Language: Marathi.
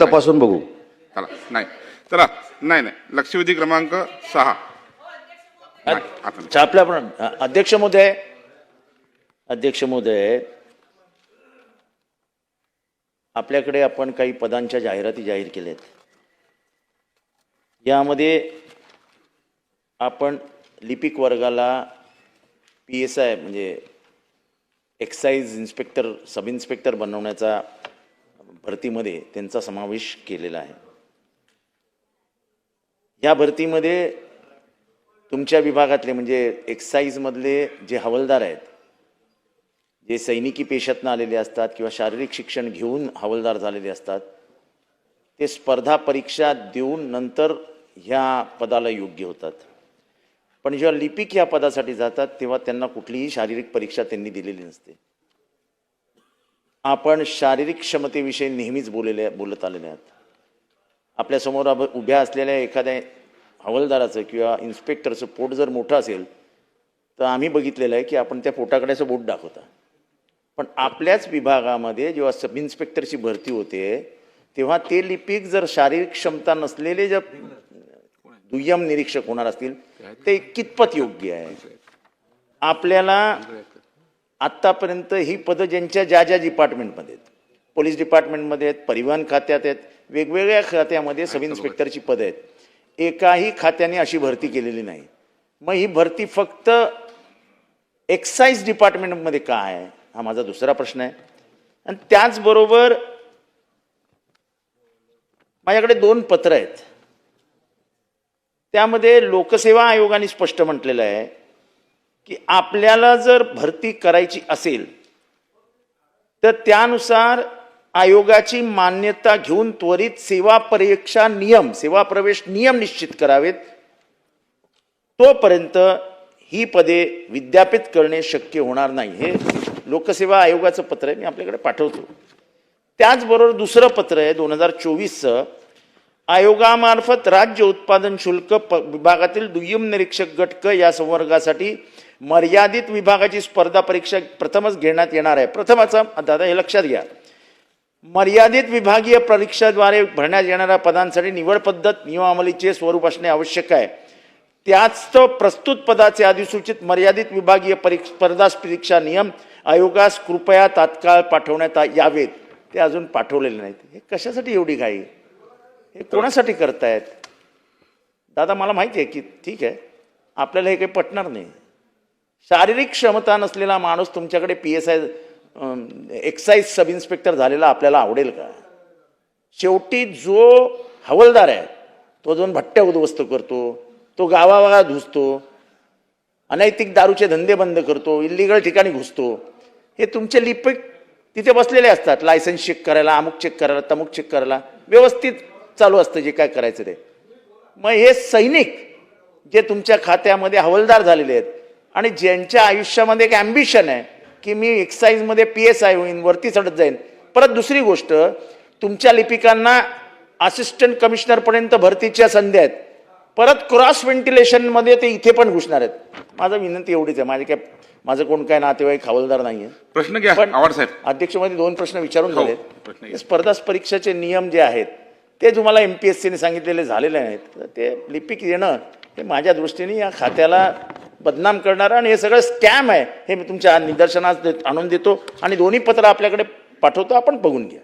तपासून बघू. चला नाही. चला नाही नाही. लक्षवेधी क्रमांक सहा. नाही, आता नाही. छापल्या पण अध्यक्ष महोदय. अध्यक्ष महोदय आपल्याकडे आपण काही पदांच्या जाहिराती जाहीर केल्यात. यामध्ये आपण लिपिक वर्गाला पी एस आय म्हणजे एक्साईज इन्स्पेक्टर सब इन्स्पेक्टर बनवण्याचा भरतीमध्ये त्यांचा समावेश केलेला आहे. या भरतीमध्ये तुमच्या विभागातले म्हणजे एक्साईजमधले जे हवालदार आहेत जे सैनिकी पेशातनं आलेले असतात किंवा शारीरिक शिक्षण घेऊन हवालदार झालेले असतात ते स्पर्धा परीक्षा देऊन नंतर ह्या पदाला योग्य होतात. पण जेव्हा लिपिक या पदासाठी जातात तेव्हा त्यांना कुठलीही शारीरिक परीक्षा त्यांनी दिलेली नसते. आपण शारीरिक क्षमतेविषयी नेहमीच बोललेले बोलत आलेले आहात. आपल्यासमोर उभ्या असलेल्या एखाद्या हवालदाराचं किंवा इन्स्पेक्टरचं पोट जर मोठं असेल तर आम्ही बघितलेलं आहे की आपण त्या पोटाकडे असं बोट दाखवता पण आपल्याच विभागामध्ये जेव्हा सब इन्स्पेक्टरची भरती होते तेव्हा ते लिपिक जर शारीरिक क्षमता नसलेले जर दुय्यम निरीक्षक होणार असतील ते कितपत योग्य आहे? आपल्याला आत्तापर्यंत ही पदं ज्यांच्या ज्या ज्या डिपार्टमेंटमध्ये आहेत पोलीस डिपार्टमेंटमध्ये आहेत परिवहन खात्यात आहेत वेगवेगळ्या खात्यामध्ये सब इन्स्पेक्टरची पदं आहेत. एकाही खात्याने अशी भरती केलेली नाही. मग ही भरती फक्त एक्साईज डिपार्टमेंटमध्ये का आहे हा माझा दुसरा प्रश्न आहे. आणि त्याचबरोबर माझ्याकडे दोन पत्र आहेत. त्यामध्ये लोकसेवा आयोगाने स्पष्ट म्हटलेलं आहे की आपल्याला जर भरती करायची असेल तर त्यानुसार आयोगाची मान्यता घेऊन त्वरित सेवा परीक्षा नियम सेवा प्रवेश नियम निश्चित करावेत. तोपर्यंत ही पदे विद्यापित करणे शक्य होणार नाही. हे लोकसेवा आयोगाचं पत्र आहे मी आपल्याकडे पाठवतो. त्याचबरोबर दुसरं पत्र आहे दोन हजार चोवीसचं. आयोगामार्फत राज्य उत्पादन शुल्क प विभागातील दुय्यम निरीक्षक गटक या संवर्गासाठी मर्यादित विभागाची स्पर्धा परीक्षा प्रथमच घेण्यात येणार आहे. प्रथमच दादा हे लक्षात घ्या. मर्यादित विभागीय परीक्षाद्वारे भरण्यात येणाऱ्या पदांसाठी निवड पद्धत नियमावलीचे स्वरूप असणे आवश्यक आहे. त्याच तर प्रस्तुत पदाचे अधिसूचित मर्यादित विभागीय परीक्ष स्पर्धा परीक्षा नियम आयोगास कृपया तात्काळ पाठवण्यात यावेत. ते अजून पाठवलेले नाहीत. हे कशासाठी एवढी घाई? हे कोणासाठी करतायत? दादा मला माहिती आहे की ठीक आहे आपल्याला हे काही पटणार नाही. शारीरिक क्षमता नसलेला माणूस तुमच्याकडे P S I excise sub inspector झालेला आपल्याला आवडेल का? शेवटी जो हवलदार आहे तो जाऊन भट्ट्या उद्ध्वस्त करतो तो गावागावात घुसतो अनैतिक दारूचे धंदे बंद करतो इलिगल ठिकाणी घुसतो हे तुमचे लिपिक तिथे बसलेले असतात. लायसन्स चेक करायला अमुक चेक करायला तमुक चेक करायला. व्यवस्थित चालू असतं जे काय करायचं ते. मग हे सैनिक जे तुमच्या खात्यामध्ये हवालदार झालेले आहेत आणि ज्यांच्या आयुष्यामध्ये एक ॲम्बिशन आहे की मी एक्साईजमध्ये पी एस आय होईन वरती चढत जाईन. परत दुसरी गोष्ट तुमच्या लिपिकांना असिस्टंट कमिशनरपर्यंत भरतीच्या संधी आहेत. परत क्रॉस व्हेंटिलेशनमध्ये ते इथे पण घुसणार आहेत. माझं विनंती एवढीच आहे. माझे काय माझं कोण काय नातेवाईक हवालदार नाही आहे प्रश्न घ्या पण साहेब. अध्यक्षमध्ये दोन प्रश्न विचारून हो. हे स्पर्धा परीक्षेचे नियम जे आहेत ते तुम्हाला एम पी एस सीने सांगितलेले झालेले आहेत तर ते लिपिक येणं हे माझ्या दृष्टीने या खात्याला बदनाम करणारं आणि हे सगळं स्कॅम आहे. हे मी तुमच्या निदर्शनास देत- आणून देतो आणि दोन्ही पत्र आपल्याकडे पाठवतो आपण बघून घ्या.